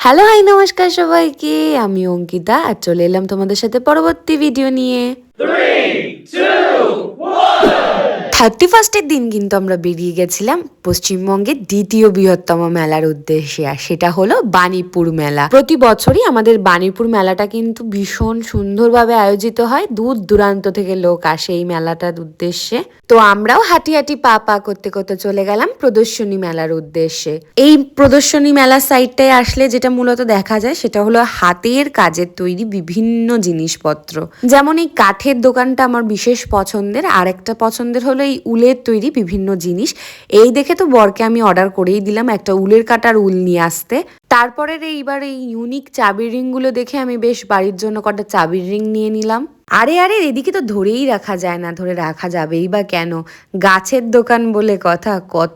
Hello hi নমস্কার সবাইকে। আমি অঙ্কিতা আর চলে এলাম তোমাদের সাথে পরবর্তী ভিডিও নিয়ে। থার্টি ফার্স্টের দিন কিন্তু আমরা বেরিয়ে গেছিলাম পশ্চিমবঙ্গের দ্বিতীয় বৃহত্তম মেলার উদ্দেশ্যে, আর সেটা হলো বাণীপুর মেলা। প্রতি বছরই আমাদের বাণীপুর মেলাটা কিন্তু ভীষণ সুন্দরভাবে আয়োজিত হয়। দূর দূরান্ত থেকে লোক আসে এই মেলাটার উদ্দেশ্যে। তো আমরাও হাঁটি হাঁটি পা পা করতে করতে চলে গেলাম প্রদর্শনী মেলার উদ্দেশ্যে। এই প্রদর্শনী মেলার সাইডটায় আসলে যেটা মূলত দেখা যায় সেটা হলো হাতের কাজের তৈরি বিভিন্ন জিনিসপত্র। যেমন এই কাঠের দোকানটা আমার বিশেষ পছন্দের আর একটা পছন্দের হলো এই উলের তৈরি বিভিন্ন জিনিস। এই দেখে তো বরকে আমি অর্ডার করেই দিলাম একটা উলের কাটার উল নিয়ে আসতে। তারপরের এইবার এই ইউনিক চাবির রিংগুলো দেখে আমি বেশ বাড়ির জন্য কটা চাবির রিং নিয়ে নিলাম। আরে আরে, এদিকে তো ধরেই রাখা যায় না, ধরে রাখা যাবেই বা কেন? গাছের দোকান বলে কথা, কত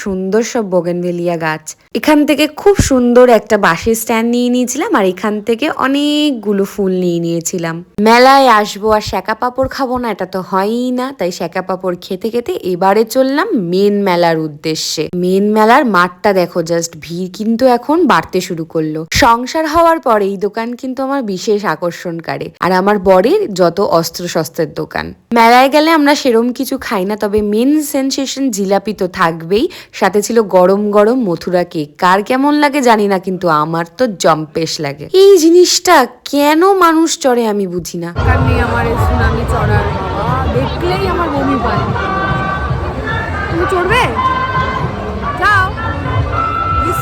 সুন্দর সব বোগেনভেলিয়া গাছ। এখান থেকে খুব সুন্দর একটা বাঁশের স্ট্যান্ড নিয়ে নিয়েছিলাম আর এখান থেকে অনেকগুলো ফুল নিয়ে নিয়েছিলাম। মেলায় আসব আর শ্যাকা পাঁপড় খাব না, এটা তো হয়ই না। তাই শ্যাকা পাঁপড় খেতে খেতে এবারে চললাম মেন মেলার উদ্দেশ্যে। মেন মেলার মাঠটা দেখো জাস্ট ভিড় কিন্তু এখন বাড়তে শুরু করল। সংসার হওয়ার পরে এই দোকান কিন্তু আমার বিশেষ আকর্ষণ কারে আর আমার বরের যত অস্ত্র শস্ত্রের দোকান। মেলায় গেলে আমরা সেরম কিছু খাই না, তবে মেন সেনসেশন জিলাপি তো থাকবেই। সাথে ছিল গরম গরম মথুরা কেক। কার কেমন লাগে জানি না, কিন্তু আমার তো জম্পেশ লাগে। এই জিনিসটা কেন মানুষ চড়ে আমি বুঝি না। আমার সুনামি দেখলেই আমার বমি পায়। তুমি চড়বে? যাও।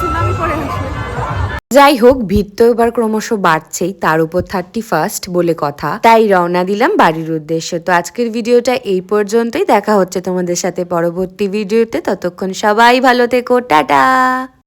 সুনামি যাই হোক ভিড় তো এবার ক্রমশ বাড়ছেই, তার উপর থার্টি ফার্স্ট বলে কথা। তাই রওনা দিলাম বাড়ির উদ্দেশ্যে। তো আজকের ভিডিওটা এই পর্যন্তই। দেখা হচ্ছে তোমাদের সাথে পরবর্তী ভিডিওতে। ততক্ষণ সবাই ভালো থেকো। টাটা!